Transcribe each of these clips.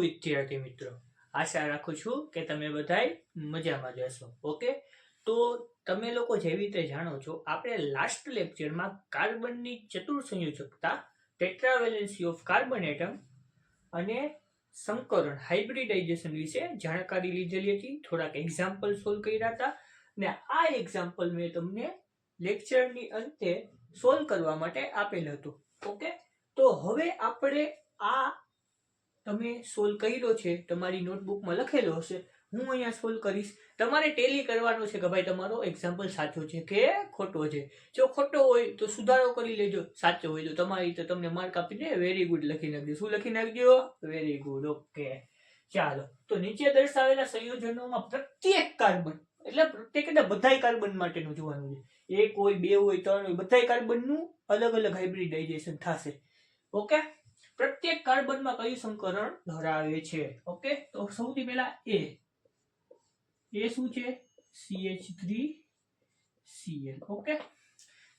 વિદ્યાર્થી મિત્રો, આશા રાખું છું કે તમે બધાય મજામાં જશો ઓકે? તો તમે લોકો જેવી રીતે જાણો છો, આપણે લાસ્ટ લેક્ચરમાં કાર્બનની ચતુર સંયોજકતા ટેટ્રાવેલેન્સી ઓફ કાર્બન એટમ અને સંકરણ હાઇબ્રિડાઇઝેશન વિશે જાણકારી લીધેલી હતી. થોડાક એક્ઝામ્પલ સોલ્વ કર્યા હતા ને આ એક્ઝામ્પલ મેં તમને લેક્ચરની અંતે સોલ્વ કરવા માટે આપેલ હતું, ઓકે? તો હવે આપણે આ તમે સોલ્વ કર્યો છે, તમારી નોટબુકમાં લખેલો હશે, હું અહીંયા સોલ્વ કરીશ. તમારે ટેલી કરવાનો છે કે ભાઈ તમારો એક્ઝામ્પલ સાચો છે કે ખોટો છે? જો ખોટો હોય તો સુધારો કરી લેજો. સાચો હોય તો તમારી રીતે તમને માર્ક આપીને વેરી ગુડ લખી નાખજો. શું લખી નાખજો? વેરી ગુડ ઓકે ચાલો, તો નીચે દર્શાવેલા સંયોજનોમાં પ્રત્યેક કાર્બન, એટલે પ્રત્યેક એટલે બધાય કાર્બન માટેનું જોવાનું છે. એક હોય, બે હોય, ત્રણ હોય, બધાય કાર્બનનું અલગ અલગ હાઇબ્રિડાઇઝેશન થશે. ઓકે પ્રત્યેક કાર્બનમાં કયું સંકરણ ધરાવે છે? ઓકે તો સૌથી પહેલા એ એ શું છે? CH3 Cl okay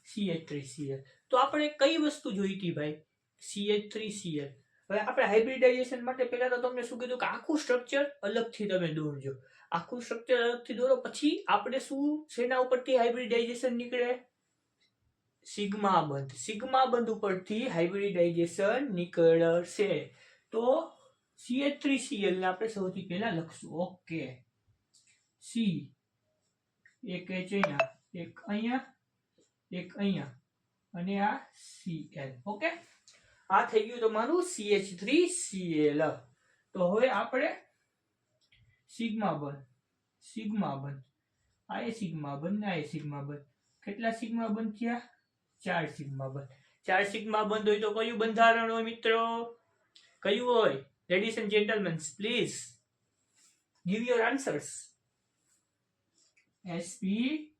CH3 Cl તો આપણે કઈ વસ્તુ જોઈતી ભાઈ? CH3 Cl હવે આપણે હાઇબ્રિડાઇઝેશન માટે પહેલા તો તમને શું કીધું? કે આખું સ્ટ્રક્ચર અલગથી તમે દોરજો. આખું સ્ટ્રક્ચર અલગથી દોરો, પછી આપણે શું, શેના ઉપરથી હાઇબ્રિડાઇઝેશન નીકળે? સિગ્મા બંધ સિગ્મા બંધ ઉપરથી હાઇબ્રિડાઇઝેશન નીકળશે. તો CH3Cl ને આપણે સૌથી પહેલા લખશું. ઓકે. સી એક એચ અહીંયા, એક અહીંયા એક અહીંયા. અને આ સીએલ ઓકે? આ થઈ ગયું તમારું CH3Cl તો હવે આપણે સિગ્મા બંધ સિગ્મા બંધ આ એ સિગ્મા બંધ ને આ એ સિગ્મા બંધ કેટલા સિગ્મા બંધ થયા? ચાર સિગ્મા બંધ. ચાર સિગ્મા બંધ હોય તો કયું બંધારણ હોય મિત્રો? કયું હોય? Ladies and gentleman please give your answers sp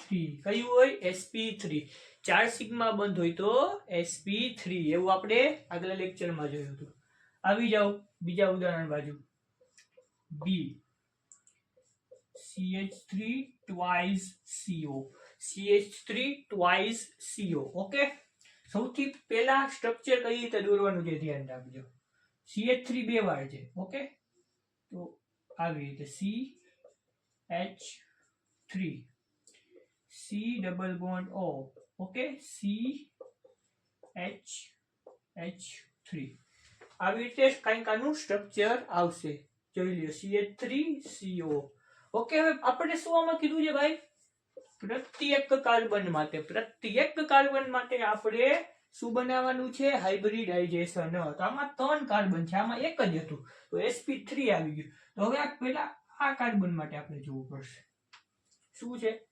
three કયું હોય? એસપી થ્રી ચાર સિગ્મા બંધ હોય તો એસપી થ્રી એવું આપણે આગલા લેક્ચરમાં જોયું હતું. આવી જાઓ બીજા ઉદાહરણ બાજુ. B. Ch3 twice co ch3 twice co okay સૌથી પહેલા સ્ટ્રક્ચર કઈ રીતે દોરવાનું છે ધ્યાન રાખજો. Ch3 બે વાર છે ઓકે તો આવી રીતે C H three C double bond O okay C H H three આવી રીતે કંઈક આનું સ્ટ્રક્ચર આવશે. જોઈ લ્યો CH3 CO ઓકે હવે આપણે શું આમાં કીધું છે ભાઈ? પ્રત્યેક કાર્બન માટે, પ્રત્યેક કાર્બન માટે આપણે શું બનાવવાનું છે? હાઇબ્રિડાઇઝેશન તો આમાં ત્રણ કાર્બન છે, આમાં એક જ હતું. તો એસપી થ્રી આવી ગયું. તો હવે આ પહેલા આ કાર્બન માટે આપણે જોવું પડશે. શું છે?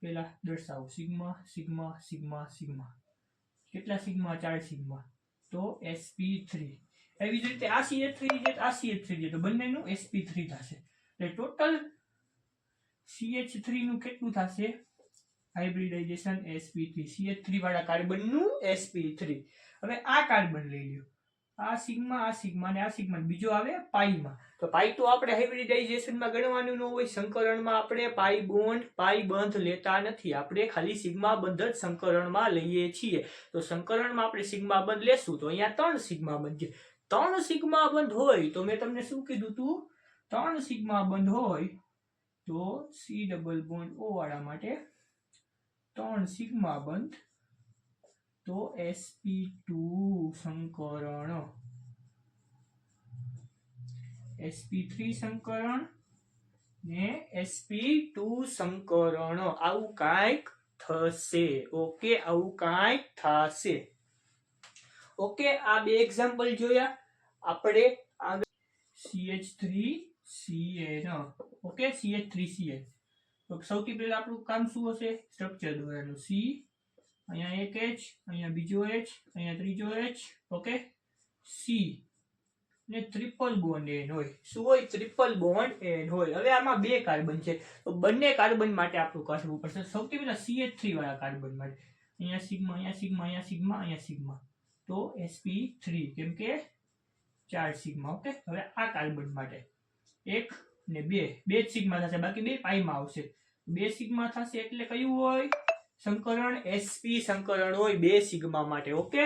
પેલા દર્શાવો. Sigma sigma sigma sigma. કેટલા સિગ્મા? ચાર સિગ્મા. તો એસપી થ્રી એવી જ રીતે આ CH3 છે તો આ CH3 છે. તો બંનેનું એસપી થ્રી થશે. એટલે ટોટલ CH3 નું કેટલું થશે? હાઇબ્રિડાઇઝેશન sp3 CH3 વાળા કાર્બનનું sp3 હવે આ કાર્બન લઈ લ્યો. આ સિગ્મા આ સિગ્મા ને આ સિગ્મા બીજો આવે પાઈમાં તો પાઈ તો આપણે હાઇબ્રિડાઇઝેશનમાં ગણવાનું ન હોય, સંકરણમાં આપણે પાઈ બોન્ડ પાઈ બંધ લેતા નથી. આપણે ખાલી સિગ્મા બંધ જ સંકરણમાં લઈએ છીએ. તો સંકરણમાં આપણે સિગ્મા બંધ લેશું, તો અહીંયા ત્રણ સિગ્મા બંધ ત્રણ સિગ્મા બંધ હોય તો મેં તમને શું કીધું તું? ત્રણ સિગ્મા બંધ હોય તો સી ડબલ બોન્ડ ઓ વાળા માટે ત્રણ સિગ્મા બંધ. તો એસપી ટુ સંકરણ. Sp3 સંકરણ ને એસપી ટુ સંકરણ. આવું કાંઈક થશે. ઓકે આવું કાંઈક થશે. ઓકે આ બે એક્ઝામ્પલ જોયા. આપણે આગળ CH3 Cn ઓકે CH3Cn તો સૌથી પહેલા આપણું કામ શું હશે? સ્ટ્રક્ચર દોરવાનું સી અહીંયા એક એચ અહીંયા બીજો એચ અહીંયા ત્રીજો એચ ઓકે સી ને ટ્રિપલ બોન્ડ એન હોય. શું હોય? ટ્રિપલ બોન્ડ એન હોય. હવે આમાં બે કાર્બન છે. તો બંને કાર્બન માટે આપણું કરવું પડશે. સૌથી પહેલા CH3 વાળા કાર્બન માટે. અહીંયા સિગ્મા અહીંયા સિગ્મા અહીંયા સિગ્મા અહીંયા સિગ્મા તો sp3 કેમ કે? ચાર સિગ્મા ઓકે હવે આ કાર્બન માટે. એક ને બે. બે સિગ્મા થશે. બાકી બે પાઈમાં આવશે. બે સિગ્મા થશે એટલે કયું હોય? સંકરણ એસપી સંકરણ હોય બે સિગ્મા માટે. ઓકે?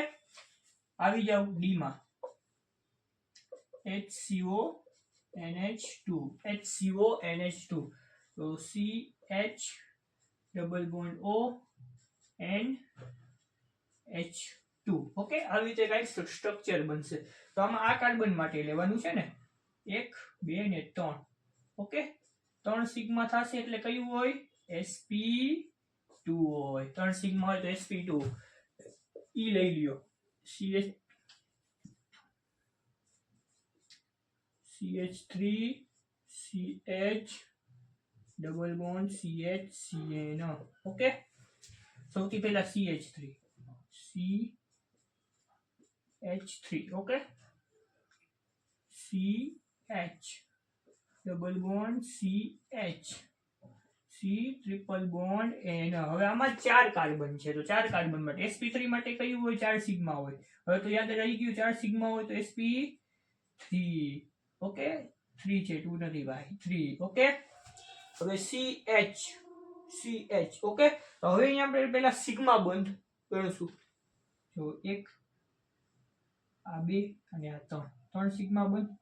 આવી જાવ ડી માં. HCO NH2 HCO NH2 તો CH double bond O H H2 okay? આવી રીતે કઈ સ્ટ્રક્ચર બનશે. તો આમાં આ કાર્બન માટે લેવાનું છે ને? એક, બે ને ત્રણ. ઓકે? ત્રણ સિગ્મા થશે એટલે કયું હોય? Sp2 હોય. ત્રણ સિગ્મા હોય તો sp2 ઈ લઈ લ્યો. Ch CH3 CH double bond CH CN okay? સૌથી પહેલા CH3 CH3 okay? CH double bond CH C triple bond N. હવે આમાં ચાર કાર્બન છે. તો ચાર કાર્બન માટે sp3 માટે કયું હોય? ચાર સિગ્મા હોય. હવે તો યાદ રહી ગયું, ચાર સિગ્મા હોય તો sp3 ઓકે 3 છે. 2 નથી ભાઈ. 3 ઓકે હવે CH CH ઓકે તો હવે અહીંયા આપણે પહેલા સિગ્મા બંધ ગણશું જો એક, આ બે અને આ ત્રણ. ત્રણ સિગ્મા બંધ.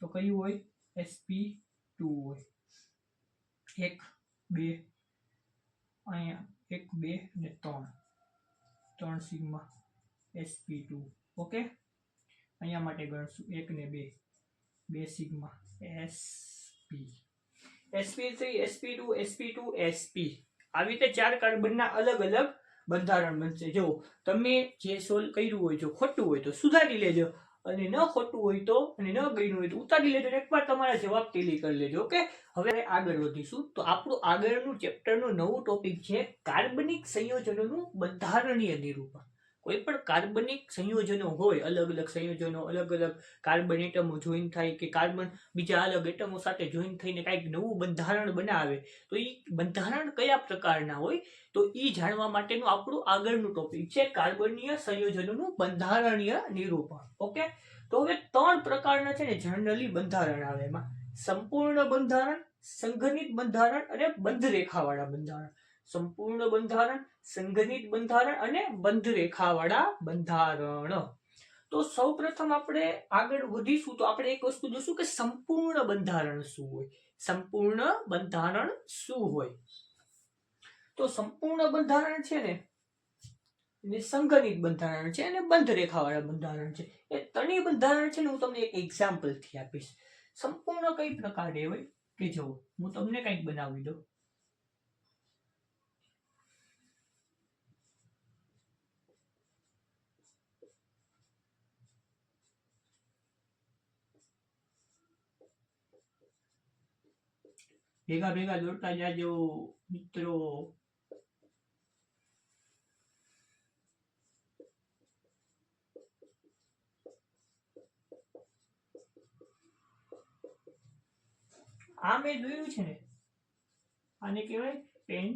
તો કયું હોય? એસપી ટુ હોય. એક, બે, અહીંયા એક, બે ને ત્રણ. ત્રણ સિગ્મા sp2 ઓકે અહીંયા માટે ગણશું એક ને બે. બે sigma sp sp3 sp2 sp2 sp આવી રીતે ચાર કાર્બનના અલગ અલગ બંધારણ બનશે. જો તમે જે સોલ્વ કર્યું હોય, જો ખોટું હોય, તો સુધારી લેજો. અને ન ખોટું હોય તો, અને ન ગયું હોય તો, ઉતારી લેજો એકવાર તમારા જવાબ ટેલી કરી લેજો ઓકે હવે આગળ વધીશું. તો આપણું આગળનું ચેપ્ટરનું નવું ટોપિક છે, કાર્બનિક સંયોજનોનું બંધારણીય નિરૂપણ. કોઈ પણ કાર્બનિક સંયોજનો હોય અલગ અલગ સંયોજનો અલગ અલગ કાર્બન એટમો જોઈન થાય કે કાર્બન બીજા અલગ એટમો સાથે જોઈન થઈને કાંઈક નવું બંધારણ બનાવે, તો એ બંધારણ કયા પ્રકારના હોય, તો એ જાણવા માટેનું આપણું આગળનું ટોપિક છે કાર્બનીય સંયોજનોનું બંધારણીય નિરૂપણ. ઓકે તો હવે ત્રણ પ્રકારના છે ને જનરલી બંધારણ આવે એમાં. સંપૂર્ણ બંધારણ, સંઘનિત બંધારણ અને બંધ રેખાવાળા બંધારણ. સંપૂર્ણ બંધારણ, સંઘનિત બંધારણ અને બંધ રેખાવાળા બંધારણ. તો સૌપ્રથમ આપણે આગળ વધીશું તો આપણે એક વસ્તુ જોશું કે સંપૂર્ણ બંધારણ શું હોય? સંપૂર્ણ બંધારણ શું હોય? તો સંપૂર્ણ બંધારણ છે ને, એને સંઘનિત બંધારણ છે અને બંધ રેખાવાળા બંધારણ છે. એ ત્રણેય બંધારણ છે ને હું તમને એક એક્ઝામ્પલથી આપીશ. સંપૂર્ણ કઈ પ્રકારે હોય? કે જો હું તમને કંઈક બનાવી દઉં. ભેગા ભેગા દોડતા જાજો મિત્રો. આ મેં જોયું છે ને. આને કહેવાય પેન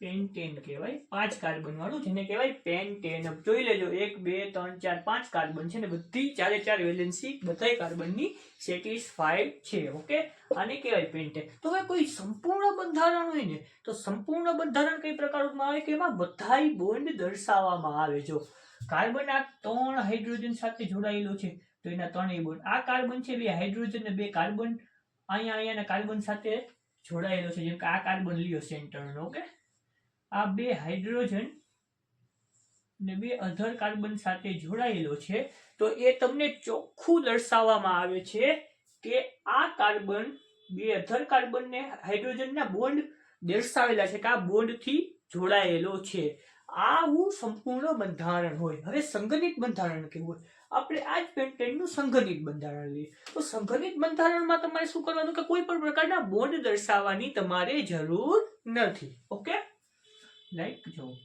પેન્ટેન કહેવાય, પાંચ કાર્બન વાળું, જેને કહેવાય પેન્ટેન. જોઈ લેજો, એક, બે, ત્રણ, ચાર, પાંચ કાર્બન છે ને, બધી ચારે ચાર વેલેન્સી બધા કાર્બનની સેટિસ્ફાઈડ છે, ઓકે? આને કહેવાય પેન્ટેન. તો હવે કોઈ સંપૂર્ણ બંધારણ હોય ને, તો સંપૂર્ણ બંધારણ કઈ પ્રકારમાં આવે? કે એમાં બધાય બોન્ડ દર્શાવવામાં આવે, જો. કાર્બન આ ત્રણ હાઇડ્રોજન સાથે જોડાયેલો છે, તો એના ત્રણેય બોન્ડ. આ કાર્બન છે, બે હાઇડ્રોજન ને બે કાર્બન. અહીંયા અહીંયા કાર્બન સાથે જોડાયેલો છે, જેમ કે આ કાર્બન લ્યો સેન્ટરનો ઓકે? આ બે હાઇડ્રોજન ને બે અધર કાર્બન સાથે જોડાયેલો છે, તો એ તમને ચોખ્ખું દર્શાવવામાં આવે છે કે આ કાર્બન બે અધર કાર્બન ને હાઇડ્રોજનના બોન્ડ દર્શાવેલા છે કે આ બોન્ડથી જોડાયેલો છે. આવું સંપૂર્ણ બંધારણ હોય. હવે સંગઠિત બંધારણ કેવું હોય? આપણે આ જ પેન્ટેનનું સંગઠિત બંધારણ લઈએ. તો સંગઠિત બંધારણમાં તમારે શું કરવાનું? કે કોઈ પણ પ્રકારના બોન્ડ દર્શાવવાની તમારે જરૂર નથી. ઓકે? લાઈક જો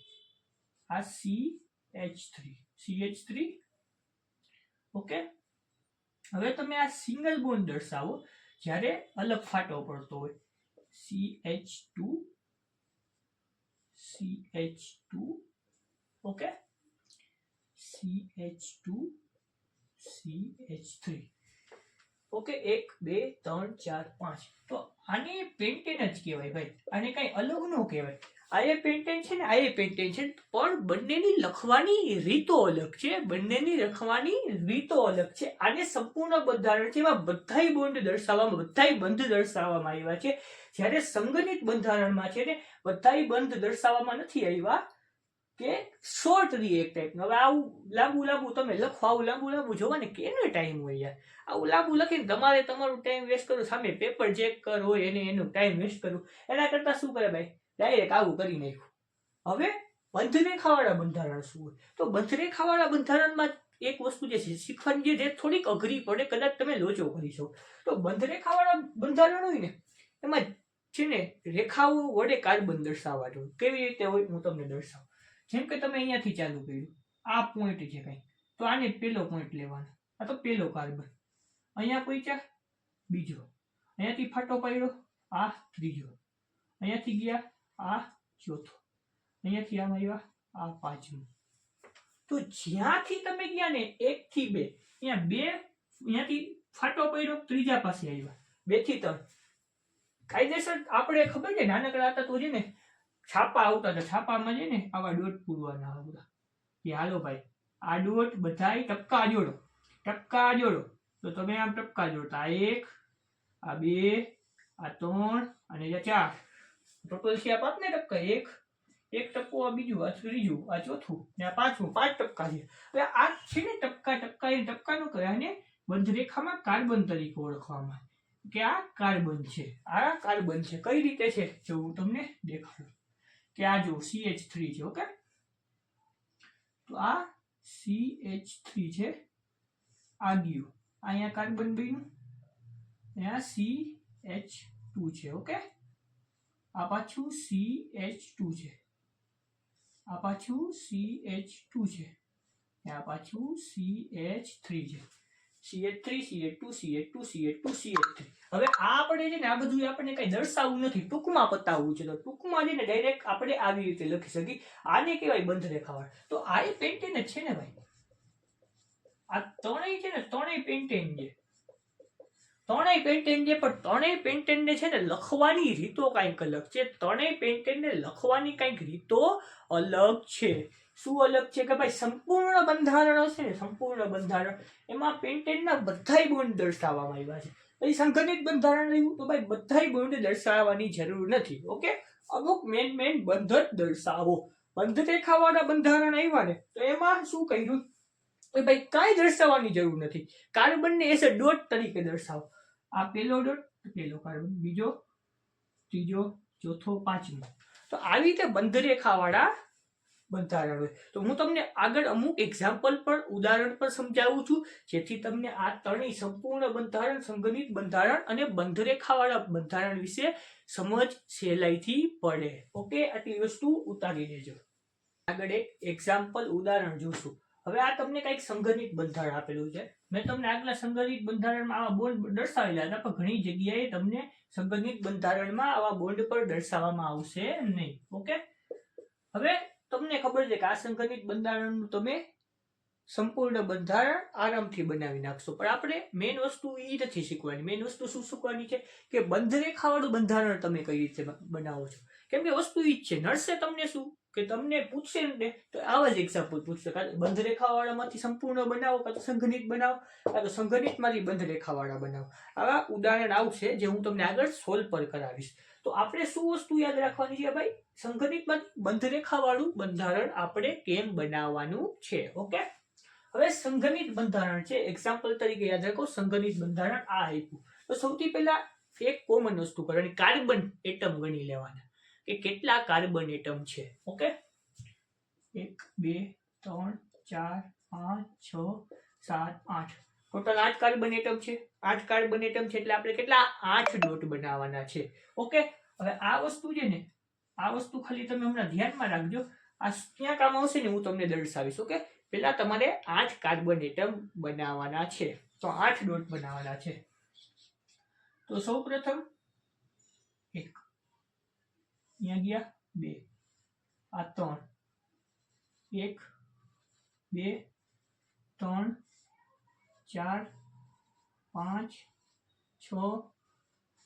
આ C H three C H three okay? હવે તમે આ સિંગલ બોન્ડ દર્શાવો. જ્યારે અલગ ફાટો પડતો હોય. C H two C H two okay? C H two C H three okay? એક, બે, ત્રણ, ચાર, પાંચ. તો આને પેન્ટેન જ કહેવાય ભાઈ. આને કંઈ અલગ ન કહેવાય. આ એ પેન્ટેન છે ને આ એ પેન્ટેન છે. પણ બંનેની લખવાની રીતો અલગ છે. બંનેની લખવાની રીતો અલગ છે. આને સંપૂર્ણ બંધારણ છે. એમાં બધાય બોન્ડ દર્શાવવામાં, બધાય બંધ દર્શાવવામાં આવ્યા છે. જ્યારે સંગઠિત બંધારણમાં છે ને, બધાય બંધ દર્શાવવામાં નથી આવ્યા કે શોર્ટ રી એક ટાઈપનું હવે આવું લાંબુ લાંબુ તમે લખો, આવું લાંબુ લાંબુ જોવા ને કેનો ટાઈમ હોય યાર? આવું લાંબુ લખીને તમારે તમારું ટાઈમ વેસ્ટ કરો સામે પેપર ચેક કરો, એને એનું ટાઈમ વેસ્ટ કરવું. એના કરતાં શું કરે ભાઈ? ડાયરેક્ટ આવું કરી નાખ્યું. હવે બંધરેખાવાળા બંધારણ શું હોય? તો બંધરેખાવાળા બંધારણમાં એક વસ્તુ જે છે, શીખવાની જે- થોડીક અઘરી પડે, કદાચ તમે લોચો કરી શકો. તો બંધરેખાવાળા બંધારણ હોય ને, એમાં છે ને, રેખાઓ વડે કાર્બન દર્શાવવા જોઈએ. કેવી રીતે હોય હું તમને દર્શાવું. જેમ કે તમે અહીંયાથી ચાલુ કર્યું. આ પોઈન્ટ છે કંઈ. તો આને પેલો પોઈન્ટ લેવાનો. આ તો પેલો કાર્બન. અહીંયા પહોંચ્યા બીજો. અહીંયાથી ફાટો પાડ્યો, આ ત્રીજો. અહીંયાથી ગયા આ ચોથો. અહીંયાથી આમ આવ્યા, આ પાંચમું. તો જ્યાંથી તમે ગયા ને એક થી બે, અહીંયા બે, અહીંયાથી ફાટો પડ્યો, ત્રીજા પાસે આવ્યા. બેથી ત્રણ. કાયદેસર આપણે ખબર છે, નાનકડા હતા તો છે ને છાપા આવતા હતા, છાપામાં છે ને આવા ડોટ પૂરવાના આવતા કે હાલો ભાઈ, આ ડોટ બધાય ટપકા જોડો. ટપકા જોડો. તો તમે આમ ટપકા જોડતા. એક, આ બે, આ ત્રણ, અને ચાર. ટોટલ છે આ પાંચ ને ટપકા, એક એક ટપકો આ બીજું, આ ત્રીજું, આ ચોથું, ને આ પાંચમું, પાંચ ટપકા છે. હવે આ છે ને ટપકા ટપકા એ ટપકાનું કહેવાય અને બંધરેખામાં કાર્બન તરીકે ઓળખવામાં કે આ કાર્બન છે, આ કાર્બન છે, કઈ રીતે છે? જો હું તમને દેખાડું. કે આ જો CH3 થ્રી છે ઓકે તો આ CH3 થ્રી છે આ ગયું અહીંયા કાર્બન બન્યું. ને આ CH2 છે ઓકે આ પાછું સી એચ ટુ છે. આ પાછું સી એચ ટુ છે. આ પાછું સી એચ થ્રી છે. CH3 CH2 CH2 CH2 CH3 હવે આ આપણે છે ને આ બધું આપણને કઈ દર્શાવવું નથી. ટૂંકમાં પતાવવું છે. તો ટૂંકમાં છે ને ડાયરેક્ટ આપણે આવી રીતે લખી શકીએ. આને કહેવાય બંધ રેખાવાળ. તો આ એ પેન્ટેન જ છે ને ભાઈ? આ ત્રણેય છે ને ત્રણેય પેન્ટેન છે. ત્રણેય પેન્ટેન છે પણ ત્રણેય પેન્ટેનને છે ને લખવાની રીતો કાંઈક અલગ છે. ત્રણેય પેન્ટેનને લખવાની કાંઈક રીતો અલગ છે. શું અલગ છે કે ભાઈ સંપૂર્ણ બંધારણ હશે ને, સંપૂર્ણ બંધારણ. એમાં પેન્ટેનના બધાય ગુણ દર્શાવવામાં આવ્યા છે. પછી સંગઠિત બંધારણ રહ્યું તો ભાઈ બધાય ગુણ દર્શાવવાની જરૂર નથી, ઓકે? અમુક મેન મેન બંધ જ દર્શાવો. બંધ રેખાવાળા બંધારણ આવ્યા ને, તો એમાં શું કર્યું? કે ભાઈ કાંઈ દર્શાવવાની જરૂર નથી. કાર્બનને એસ ડોટ તરીકે દર્શાવો. આ પેલો ડોટ પેલો કાર્બન. બીજો, ત્રીજો, ચોથો, પાંચમો. તો આવી રીતે બંધરેખાવાળા બંધારણ હોય. તો હું તમને આગળ અમુક એક્ઝામ્પલ પર, ઉદાહરણ પર સમજાવું છું, જેથી તમને આ ત્રણેય સંપૂર્ણ બંધારણ, સંગઠિત બંધારણ અને બંધરેખાવાળા બંધારણ વિશે સમજ સહેલાઈથી પડે. ઓકે? આટલી વસ્તુ ઉતારી દેજો. આગળ એક એક્ઝામ્પલ ઉદાહરણ જોશું. હવે આ તમને કંઈક સંગઠિત બંધારણ આપેલું છે. મેં તમને આગલા સંગઠિત બંધારણમાં આવા બોન્ડ દર્શાવેલા હતા, પણ ઘણી જગ્યાએ તમને સંગઠિત બંધારણમાં આવા બોન્ડ પર દર્શાવવામાં આવશે નહીં. ઓકે? હવે તમને ખબર છે કે આ સંગઠિત બંધારણનું તમે સંપૂર્ણ બંધારણ આરામથી બનાવી નાખશો. પણ આપણે મેઇન વસ્તુ એ નથી શીખવાની. મેઇન વસ્તુ શું શીખવાની છે કે બંધ બંધારણ તમે કઈ રીતે બનાવો છો? કેમ કે વસ્તુ ઈ જ છે. નડશે તમને શું? કે તમને પૂછશે ને, તો આવા જ એક્ઝામ્પલ પૂછશે. કાં બંધ રેખાવાળામાંથી સંપૂર્ણ બનાવો, કાં તો સંઘનિત બનાવો, કાં તો સંઘનિતમાંથી બંધ રેખાવાળા બનાવો. આવા ઉદાહરણ આવશે જે હું તમને આગળ સોલ્વ પર કરાવીશ. તો આપણે શું વસ્તુ યાદ રાખવાની છે ભાઈ? સંઘનિતમાંથી બંધ રેખાવાળું બંધારણ આપણે કેમ બનાવવાનું છે? ઓકે? હવે સંઘનિત બંધારણ છે. એક્ઝામ્પલ તરીકે યાદ રાખો, સંઘનિત બંધારણ આ આપ્યું. તો સૌથી પહેલા એક કોમન વસ્તુ કરવાની કાર્બન એટમ ગણી લેવાના. કે કેટલા કાર્બન એટમ છે? ઓકે? એક, બે, ત્રણ, ચાર, પાંચ, છ, સાત, આઠ. ટોટલ આઠ કાર્બન એટમ છે. આઠ કાર્બન એટમ છે એટલે આપણે કેટલા? આઠ ડોટ બનાવવાના છે. ઓકે? હવે આ વસ્તુ છે ને, આ વસ્તુ ખાલી તમે હમણાં ધ્યાનમાં રાખજો. આ ક્યાં કામ આવશે ને હું તમને દર્શાવીશ, ઓકે? પહેલાં તમારે આઠ કાર્બન એટમ બનાવવાના છે. તો આઠ ડોટ બનાવવાના છે. તો સૌ પ્રથમ એક અહીંયા ગયા બે આ ત્રણ એક બે ત્રણ ચાર પાંચ છ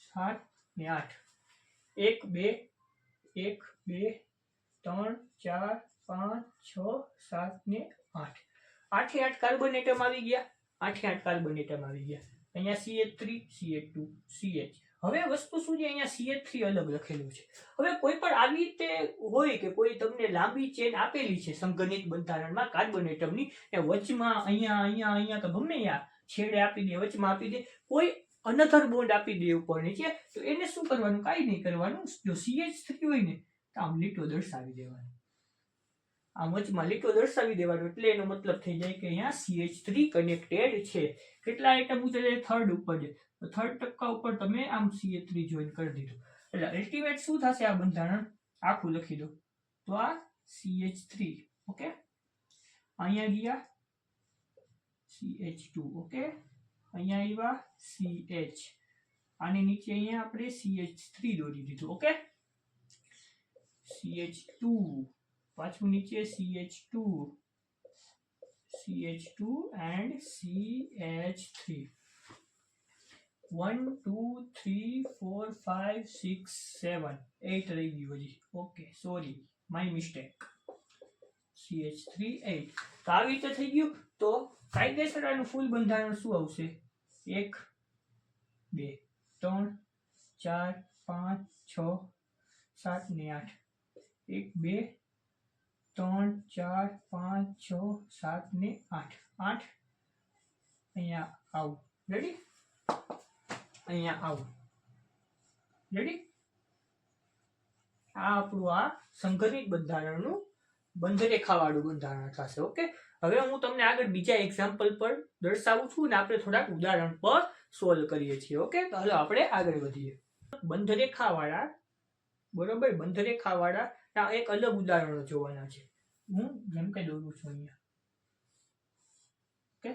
સાત ને આઠ એક બે એક બે ત્રણ ચાર પાંચ છ સાત ને આઠ આઠે આઠ કાર્બન એટમ આવી ગયા આઠે આઠ કાર્બન એટમ આવી ગયા અહીંયા C H three C H two C H હવે વસ્તુ શું છે અહીંયા સી થ્રી અલગ લખેલું છે. હવે કોઈ પણ આવી રીતે હોય કે કોઈ તમને લાંબી ચેન આપેલી છે સંગનિત બંધારણમાં કાર્બન એટમની એ વચમાં અહીંયા અહીંયા અહીંયા તો ગમે ત્યાં છેડે આપી દે, વચમાં આપી દે, કોઈ અનધર બોન્ડ આપી દે ઉપર નીચે, તો એને શું કરવાનું? કાંઈ નહીં કરવાનું. જો સીએચ થ્રી હોય ને, તો આમ લીટો દર્શાવી દેવાનો. આમ જ માલિકો દર્શાવી દેવાનું. એટલે એનો મતલબ થઈ જાય કે અહીંયા સી એચ થ્રી કનેક્ટેડ છે. કેટલા આઈટમ પૂછે છે? થર્ડ ઉપર છે. તો થર્ડ ટપકા ઉપર તમે આમ સીએચ થ્રી જોઈન કરી દીધું. એટલે અલ્ટિમેટ શું થશે આ બંધારણ? આખું લખી દો. તો આ સી એચ થ્રી ઓકે અહીંયા ગયા. સી એચ ટુ ઓકે અહીંયા આવ્યા એચ આની નીચે અહીંયા આપણે સી એચ થ્રી દોરી દીધું ઓકે સી એચ ટુ पांचवू नीचे C H two C H two and C H three one two three four five six seven eight रहेगी वो जी. Okay sorry my mistake C H three eight तो आ रीते थी गयु तो कायदेसर આનું ફૂલ બંધારણ શું આવશે? એક, બે, ત્રણ, ચાર, પાંચ, છ, સાત ને આઠ. એક ત્રણ, ચાર, પાંચ, છ, સાત ને આઠ. આઠ? અહીંયા આવું. રેડી અહીંયા આવું. રેડી આ આપણું આ સંગઠિત બંધારણનું બંધરેખાવાળું બંધારણ થશે ઓકે હવે હું તમને આગળ બીજા એક્ઝામ્પલ પર દર્શાવું છું ને આપણે થોડાક ઉદાહરણ પર સોલ્વ કરીએ છીએ ઓકે તો હાલો આપણે આગળ વધીએ. બંધરેખાવાળા, બરોબર? બંધરેખાવાળા એક અલગ ઉદાહરણો જોવાના છે. હું જેમ કે દોરું છું અહીંયા. ઓકે?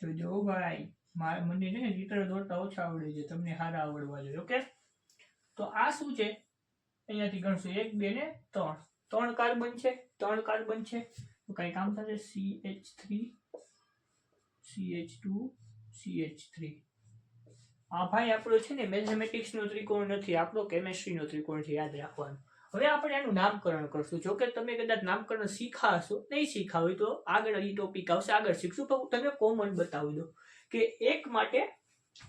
તો જો ભાઈ, મારે મને છે ને ચિત્ર દોરતા ઓછા આવડે છે, તમને સારા આવડવા જોઈએ, ઓકે? તો આ શું છે? અહીંયાથી ગણશું, એક, બે ને ત્રણ. ત્રણ કાર્બન છે. ત્રણ કાર્બન છે તો કઈ કામ થશે? C H three C H two C H three આ ભાઈ, આપણો છે ને મેથેમેટિક્સનો ત્રિકોણ નથી, આપણો કેમેસ્ટ્રીનો ત્રિકોણ છે, યાદ રાખવાનું. હવે આપણે આનું નામકરણ કરશું. જો કે તમે કદાચ નામકરણ શીખા હશો, નહીં શીખા હોય તો આગળ એ ટોપિક આવશે. આગળ શીખશું, પણ તમે કોમન બતાવી દો કે એક માટે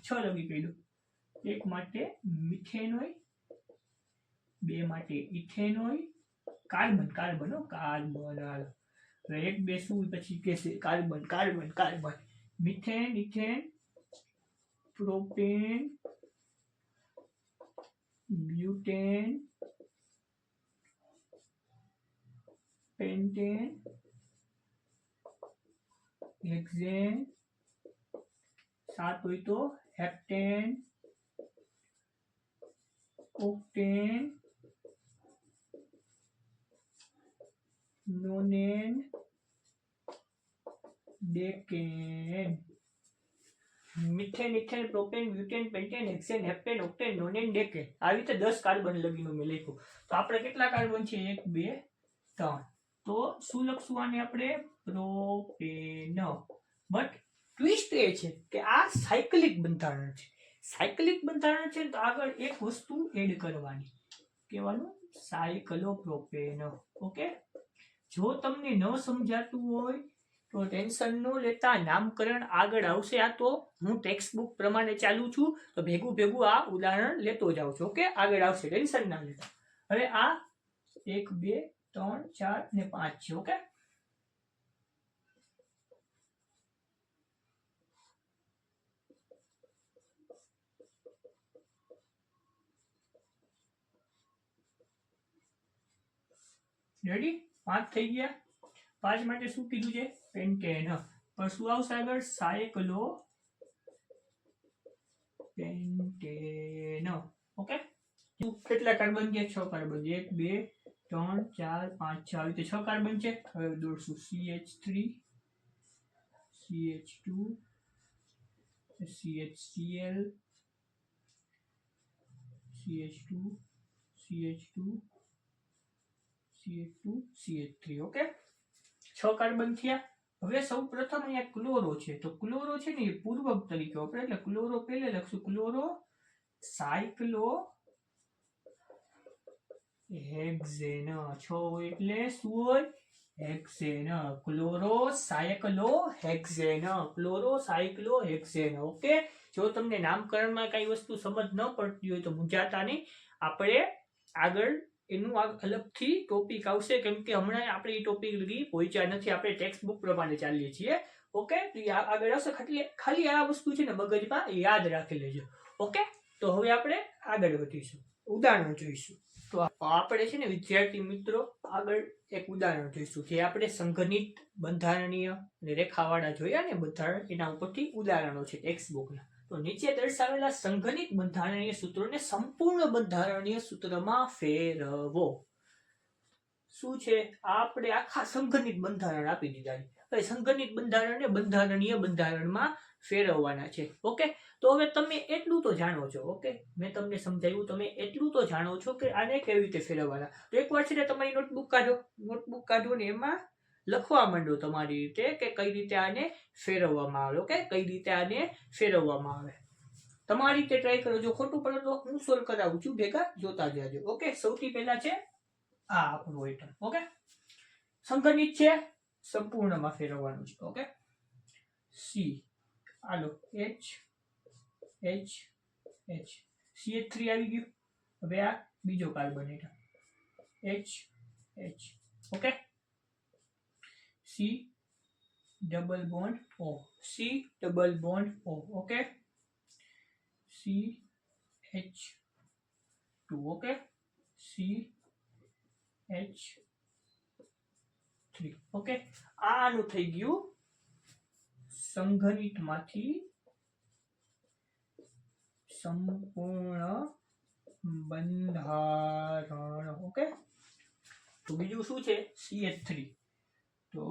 છ લગી કહી દો. એક માટે મિથેન હોય, બે માટે ઇથેન હોય કાર્બન કાર્બન હો, કાર્બન. હાલો. હવે એક બે શું પછી કહેશે, carbon carbon carbon. Methane, ethane, propane, butane, pentane, hexane. સાત હોય તો heptane octane nonane Decan. Methane ethane propane butane pentane hexane heptane octane nonane decane આવી રીતે દસ કાર્બન લગીનું મેં લખ્યું. તો આપણે કેટલા કાર્બન છે? એક, બે, ત્રણ. તો શું લખશું આને આપણે? પ્રોપેન. બટ ટ્વિસ્ટ એ છે કે આ સાયકલિક બંધારણ છે. સાયકલિક બંધારણ છે તો આગળ એક વસ્તુ એડ કરવાની. કહેવાનું સાયકલોપ્રોપેન. ઓકે? જો તમને ન સમજાતું હોય, તો ટેન્શન ન લેતા નામકરણ આગળ આવશે. આ તો હું ટેક્સ્ટ બુક પ્રમાણે ચાલુ છું, તો ભેગું ભેગું આ ઉદાહરણ લેતો જાઉં છું, ઓકે? આગળ આવશે, ટેન્શન ના લેતા. હવે આ એક, બે, ત્રણ, ચાર ને પાંચ છે, ઓકે? રેડી પાંચ થઈ ગયા. પાંચ માટે શું કીધું છે? પેન્ટેન પણ શું આવશે આગળ? સાયકલો પેન્ટેન ઓકે કેટલા કાર્બન છે છ કાર્બન. એક, બે, ત્રણ, ચાર, પાંચ, છ. આવી તો છ કાર્બન છે. હવે દોડશું. C H three C H two C H C L C H two C H two C two three okay છ કાર્બન થયા. હવે સૌ પ્રથમ અહીંયા ક્લોરો છે. તો ક્લોરો છે ને એ પૂર્વક તરીકે વપરાય એટલે ક્લોરો પહેલે લખશું. ક્લોરો સાયક્લો હેક્ઝેન છ હોય એટલે શું હોય? Hexane chlorocyclohexane chlorocyclohexane okay જો તમને નામકરણમાં કઈ વસ્તુ સમજ ન પડતી હોય તો મૂંઝાતા આપણે આગળ એનું આ અલગથી ટોપિક આવશે. કેમ કે હમણાં આપણે એ ટોપિક લગી પહોંચ્યા નથી. આપણે ટેક્સ્ટ બુક પ્રમાણે ચાલીએ છીએ. ઓકે તો આગળ આવશે. ખાલી ખાલી આ વસ્તુ છે ને મગજમાં યાદ રાખી લેજો. ઓકે તો હવે આપણે આગળ વધીશું. ઉદાહરણ જોઈશું. તો આપણે છે ને, વિદ્યાર્થી મિત્રો, આગળ એક ઉદાહરણ જોઈશું જે આપણે સંઘનિત બંધારણીય અને રેખાવાળા જોયા ને બધા એના ઉપરથી ઉદાહરણો છે ટેક્સ્ટ બુકના તો નીચે દર્શાવેલા સંઘનિત બંધારણીય સૂત્રોને સંપૂર્ણ બંધારણીય સૂત્રમાં ફેરવો. શું છે? આપણે આખા સંઘનિત બંધારણ આપી દીધા છે. હવે સંઘનિત બંધારણને બંધારણીય બંધારણમાં ફેરવવાના છે. ઓકે? તો હવે તમે એટલું તો જાણો છો, ઓકે? મેં તમને સમજાવ્યું, તમે એટલું તો જાણો છો કે આને કેવી રીતે ફેરવવાના. તો એકવાર છે તમારી નોટબુક કાઢો. નોટબુક કાઢો ને એમાં લખવા માંડો તમારી રીતે કે કઈ રીતે આને ફેરવવામાં આવે ઓકે કઈ રીતે આને ફેરવવામાં આવે? તમારી રીતે ટ્રાય કરો. જો ખોટું પડે તો હું સોલ્વ કરાવું છું. ભેગા જોતા જજો ઓકે સૌથી પહેલા છે આ આપણું આઈટમ ઓકે સંગઠિત છે, સંપૂર્ણમાં ફેરવવાનું છે ઓકે સી આલો H H H C H three આવી ગયું. હવે આ બીજો carbon item H H okay C double bond O C double bond O okay C H two okay C H three okay આનું થઈ ગયું સંઘનિતમાંથી સંપૂર્ણ બંધારણ ઓકે તો બીજું શું છે? સી એચ થ્રી તો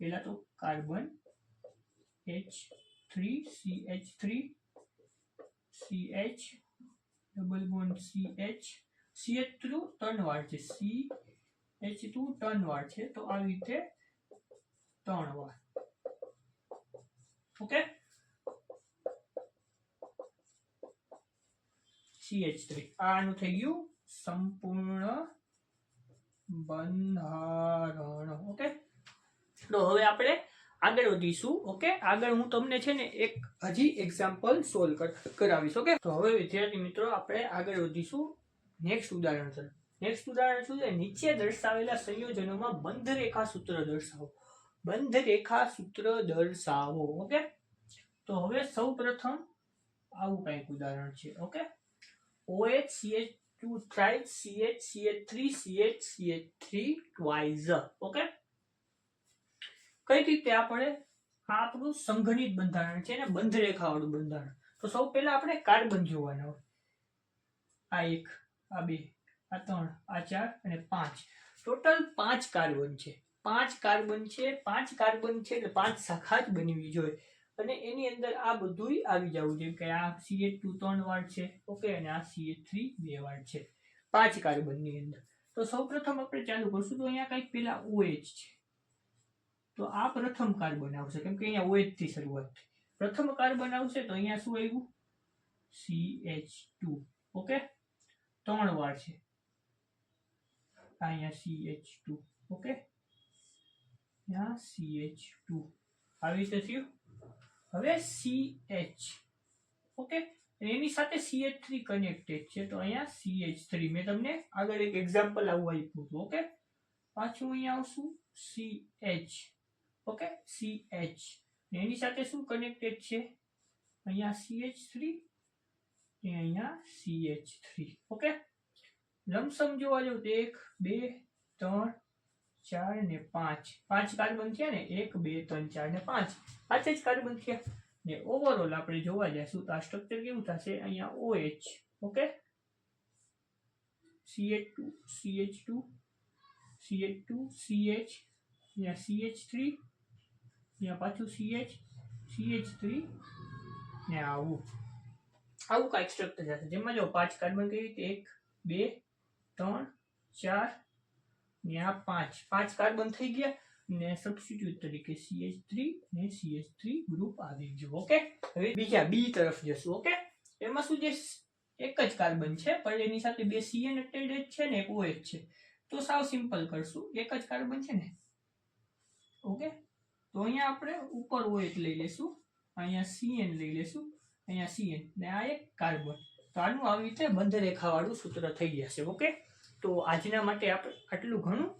પેલા તો carbon H three C H three C H double bond C H C H three ત્રણ વાર છે. સી એચ ટુ ત્રણ વાર છે. તો આવી રીતે ત્રણ વાર. ઓકે? C H three. આનું થઈ ગયું સંપૂર્ણ બંધારણ. ઓકે તો હવે આપણે આગળ વધીશું. ઓકે આગળ હું તમને છે ને એક હજી એક્ઝામ્પલ સોલ્વ કરાવીશ. ઓકે તો હવે વિદ્યાર્થી મિત્રો, આપણે આગળ વધીશું. નેક્સ્ટ ઉદાહરણ સર નેક્સ્ટ ઉદાહરણ શું છે? નીચે દર્શાવેલા સંયોજનોમાં બંધ રેખા સૂત્ર દર્શાવો. બંધ રેખા સૂત્ર દર્શાવો. ઓકે તો હવે સૌ પ્રથમ આવું કંઈક ઉદાહરણ છે. Okay OH CH2 thrice CH CH3 CH CH3 twice. Okay કઈ રીતે આપણે આ આપણું સંઘનિત બંધારણ છે ને બંધ રેખાવાળું બંધારણ? તો સૌ પહેલા આપણે કાર્બન જોવાના હોય. આ એક, આ બે, આ ત્રણ, આ ચાર અને પાંચ. ટોટલ પાંચ કાર્બન છે. પાંચ કાર્બન છે, પાંચ કાર્બન છે એટલે પાંચ શાખા જ બનવી જોઈએ. અને એની અંદર આ બધુંય આવી જવું જેમ કે આ સીએચ ટુ ત્રણ વાર છે. ઓકે, અને આ સીએચ થ્રી બે વાર છે. પાંચ કાર્બનની અંદર. તો સૌપ્રથમ આપણે ચાલુ કરશું. તો અહીંયા કંઈક પેલા OH છે. તો આ પ્રથમ કાર્બન આવશે કેમ કે અહીંયા OH થી શરૂઆત થઈ. પ્રથમ કાર્બન આવશે તો અહીંયા શું આવ્યું? CH2 okay? ત્રણ વાર છે. અહીંયા CH2 ઓકે? અહીંયા CH2 આવી રીતે થયું? હવે સી એચ ઓકે એની સાથે CH3 કનેક્ટેડ છે, તો અહીંયા સી એચ થ્રી મેં તમને આગળ એક એક્ઝામ્પલ આવું આપ્યું હતું ઓકે પાછું અહીંયા આવશું C H okay C H એની સાથે શું કનેક્ટેડ છે? અહીંયા CH3 ને અહીંયા C H three okay lump sum જોવા જાવ તો એક, બે, ત્રણ ચાર ને પાંચ. પાંચ કાર્બન થયા ને? એક, બે, ત્રણ, ચાર ને પાંચ. પાંચ જ કાર્બન થયા ને ઓવરઓલ આપણે જોવા જઈશું તો આ સ્ટ્રક્ચર કેવું થશે? અહીંયા OH okay? CH2 CH2 CH2 CH અહીંયા CH3 અહીંયા પાછું CH CH3 ને આવું. આવું કાંઈક સ્ટ્રક્ચર થશે. જેમાં જો પાંચ કાર્બન કેવી રીતે એક, બે, ત્રણ, ચાર ને આ પાંચ. પાંચ કાર્બન થઈ ગયા ને સબસ્ટિટ્યુટ તરીકે CH3 થ્રી ને CH3 થ્રી ગ્રુપ આવી ગયું ઓકે હવે બીજા બી તરફ જશું ઓકે એમાં શું છે? એક જ કાર્બન છે, પણ એની સાથે બે CN અટેન્ડેડ છે ને એક OH છે. તો સાવ સિમ્પલ કરશું. એક જ કાર્બન છે ને? ઓકે તો અહીંયા આપણે ઉપર OH લઈ લેશું, અહીંયા CN લઈ લેશું, અહીંયા CN ને આ એક કાર્બન તો આનું આવી રીતે બંધ રેખાવાળું સૂત્ર થઈ જશે ઓકે તો આજના માટે આપણે આટલું ઘણું.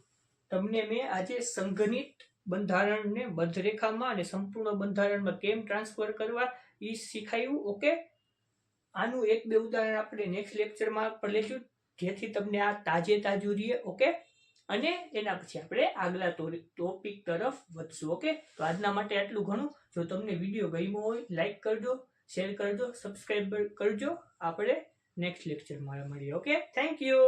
તમને મેં આજે સંઘનિત બંધારણને બંધરેખામાં અને સંપૂર્ણ બંધારણમાં કેમ ટ્રાન્સફર કરવા એ શીખાયું? ઓકે આનું એક બે ઉદાહરણ આપણે નેક્સ્ટ લેક્ચરમાં પણ લેશું, જેથી તમને આ તાજે તાજું રહીએ ઓકે અને એના પછી આપણે આગલા ટોપિક તરફ વધશું ઓકે તો આજના માટે આટલું ઘણું. જો તમને વીડિયો ગમ્યો હોય લાઈક કરજો શેર કરજો સબસ્ક્રાઈબ કરજો. આપણે નેક્સ્ટ લેક્ચરમાં મળીએ ઓકે થેન્ક યુ